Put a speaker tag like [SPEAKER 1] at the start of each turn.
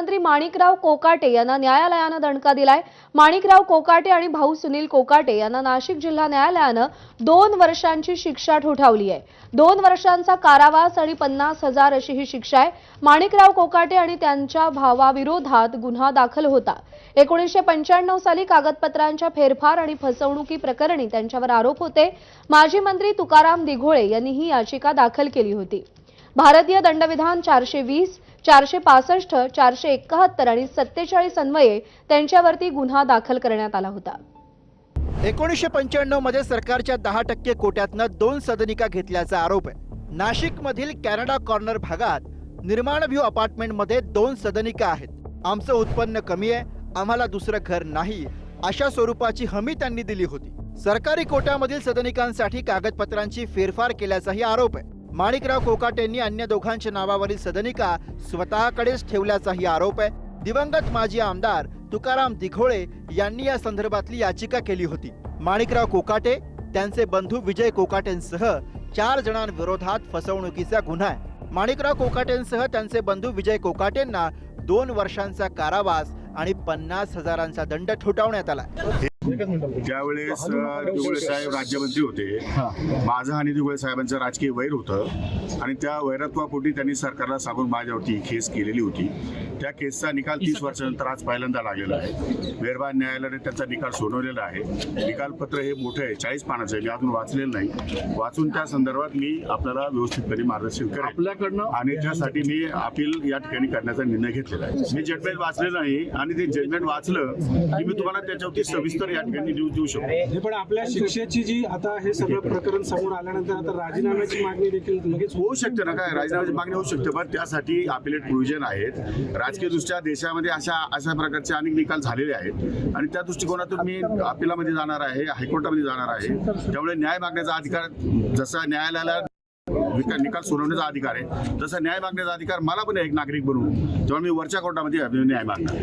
[SPEAKER 1] मंत्री माणिकराव कोकाटे यांना न्यायालयानं दणका दिलाय. माणिकराव कोकाटे आणि भाऊ सुनील कोकाटे यांना नाशिक जिल्हा न्यायालयानं दोन वर्षांची शिक्षा ठोठावली आहे. दोन वर्षांचा कारावास आणि पन्नास हजार अशी ही शिक्षा आहे. माणिकराव कोकाटे आणि त्यांच्या भावाविरोधात गुन्हा दाखल होता. एकोणीसशे पंच्याण्णव साली कागदपत्रांच्या फेरफार आणि फसवणुकी प्रकरणी त्यांच्यावर आरोप होते. माजी मंत्री तुकाराम दिघोळे यांनी ही याचिका दाखल केली होती. भारतीय दंडविधान चारशे वीस चारशे पासष्ट चारशे एकाहत्तर आणि सत्तेचाळीस अन्वये त्यांच्यावरती गुन्हा दाखल करण्यात आला होता.
[SPEAKER 2] एकोणीसशे पंच्याण्णवमध्ये सरकारच्या दहा टक्के कोट्यातनं दोन सदनिका घेतल्याचा आरोप आहे. नाशिक मधील कॅनडा कॉर्नर भागात निर्माण व्ह्यू अपार्टमेंटमध्ये दोन सदनिका आहेत. आमचं उत्पन्न कमी आहे आम्हाला दुसरं घर नाही अशा स्वरूपाची हमी त्यांनी दिली होती. सरकारी कोट्यामधील सदनिकांसाठी कागदपत्रांची फेरफार केल्याचाही आरोप आहे. माणिकराव कोकाटेंनी अन्य दोघांच्या नावावरील सदनिका स्वतःकडेच ठेवल्याचाही आरोप आहे. दिवंगत माजी आमदार तुकाराम दिघोळे यांनी या संदर्भातली याचिका केली होती. माणिकराव कोकाटे त्यांचे बंधू विजय कोकाटेंसह चार जणांविरोधात फसवणुकीचा गुन्हा आहे. माणिकराव कोकाटेंसह त्यांचे बंधू विजय कोकाटेंना दोन वर्षांचा कारावास आणि पन्नास हजारांचा दंड ठोठावण्यात आला.
[SPEAKER 3] ज्यावेळेस अ, दिगुळे साहेब राज्यमंत्री होते माझं आणि दिगुळे साहेबांचं राजकीय वैर होतं आणि त्या वैरत्वापोटी त्यांनी सरकारला सांगून माझ्यावरती केस केलेली होती. त्या केसचा निकाल तीस वर्षानंतर आज पहिल्यांदा लागलेला आहे. मेहरबान न्यायालयाने त्याचा निकाल सोडवलेला आहे. निकालपत्र हे मोठं आहे चाळीस पानाचं आहे. मी अजून वाचलेलं नाही. वाचून त्या संदर्भात मी आपल्याला व्यवस्थितपणे मार्गदर्शन करेन.
[SPEAKER 4] आपल्याकडनं
[SPEAKER 3] आणि त्यासाठी मी अपील या ठिकाणी करण्याचा निर्णय घेतलेला आहे. मी जजमेंट वाचलेलं नाही आणि ते जजमेंट वाचलं की मी तुम्हाला त्याच्यावरती सविस्तर या ठिकाणी न्यूज देऊ शकतो
[SPEAKER 4] हे पण आपल्या शिक्षेची जी आता हे सगळं प्रकरण समोर आल्यानंतर आता राजीनाम्याची मागणी देखील लगेच
[SPEAKER 3] होऊ शकते ना काय? राजीनाम्याची मागणी होऊ शकते पण त्यासाठी अपिलेट प्रोव्हिजन आहेत. राजकीय दृष्ट्या देशामध्ये अशा अशा प्रकारचे अनेक निकाल झालेले आहेत. आणि त्या दृष्टिकोनातून मी अपिलामध्ये जाणार आहे हायकोर्टामध्ये जाणार आहे. त्यामुळे न्याय मागण्याचा अधिकार जसा न्यायालयाला निकाल सोडवण्याचा अधिकार आहे तसा न्याय मागण्याचा अधिकार मला पण आहे एक नागरिक बनून तेव्हा मी वरच्या कोर्टामध्ये न्याय मागणार.